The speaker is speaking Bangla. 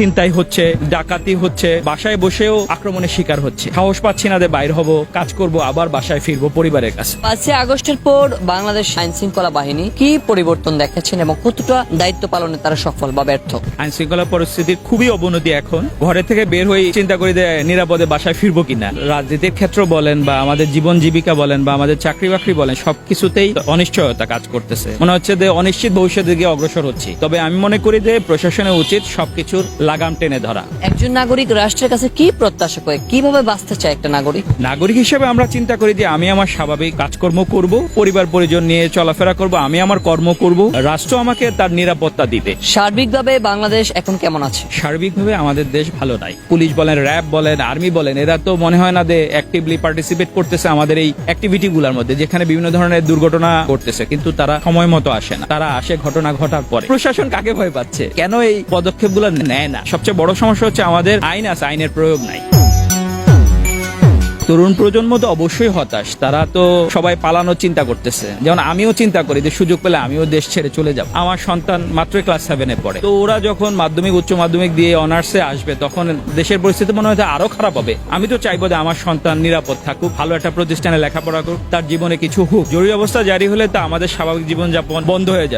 চিন্তাই হচ্ছে ডাকাতি হচ্ছে বাসায় বসেও আক্রমণের শিকার হচ্ছে। সাহস পাচ্ছি না যে বাইর হব কাজ করব আবার বাসায় ফিরবো পরিবারের কাছে। পাঁচই আগস্টের পর বাংলাদেশ আইন শৃঙ্খলা বাহিনী কি পরিবর্তন দেখাচ্ছেন এবং কতটা দায়িত্ব পালনে তারা সফল বা ব্যর্থ? আইন শৃঙ্খলা পরিস্থিতির খুবই অবনতি এখন। ঘরে থেকে বের হয়ে চিন্তা করি যে নিরাপদে বাসায় ফিরবো কিনা। রাজনীতির ক্ষেত্র বলেন বা আমাদের জীবন জীবিকা বলেন বা আমাদের চাকরি বাকরি বলেন সবকিছুতেই অনিশ্চয়তা কাজ করতেছে। মনে হচ্ছে যে অনিশ্চিত ভবিষ্যতের দিকে অগ্রসর হচ্ছে। তবে আমি মনে করি যে প্রশাসনের উচিত সবকিছুর লাগাম টেনে ধরা। একজন নাগরিক রাষ্ট্রের কাছে কি প্রত্যাশা করে? কীভাবে বাঁচতে চায় একটা নাগরিক? নাগরিক হিসেবে আমরা চিন্তা করি যে আমি আমার স্বাভাবিক কাজকর্ম করব পরিবার পরিজন নিয়ে চলাফেরা করব আমি আমার কর্ম করব রাষ্ট্র আমাকে তার নিরাপত্তা দিবে। সার্বিকভাবে বাংলাদেশ এখন কেমন আছে? সার্বিকভাবে আমাদের দেশ ভালো নাই। পুলিশ বলেন র্যাব বলেন আর্মি বলেন এরা তো মনে হয় না যে অ্যাক্টিভলি পার্টিসিপেট করতেছে আমাদের এই অ্যাক্টিভিটি গুলার মধ্যে যেখানে বিভিন্ন ধরনের দুর্ঘটনা ঘটতেছে কিন্তু তারা সময় মতো আসে না। তারা আসে ঘটনা ঘটার পরে। প্রশাসন কাকে ভয় পাচ্ছে? কেন এই পদক্ষেপগুলো নেয় না? সবচেয়ে বড় সমস্যা হচ্ছে আমাদের আইন আছে, আইনের প্রয়োগ নাই। তরুণ প্রজন্ম তো অবশ্যই হতাশ। তারা তো সবাই পালানোর চিন্তা করতেছে। যেমন আমিও চিন্তা করি যে সুযোগ পেলে আমিও দেশ ছেড়ে চলে যাব। আমার সন্তান মাত্রই ক্লাস সেভেনে পড়ে। তো ওরা যখন মাধ্যমিক, উচ্চ মাধ্যমিক দিয়ে অনার্সে আসবে, তখন দেশের পরিস্থিতি মনে হয় আরও খারাপ হবে। আমি তো চাইব যে আমার সন্তান নিরাপদ থাকুক, ভালো একটা প্রতিষ্ঠানে লেখাপড়া করুক, তার জীবনে কিছু হোক। জরুরি অবস্থা জারি হলে তা আমাদের স্বাভাবিক জীবনযাপন বন্ধ হয়ে যাবে।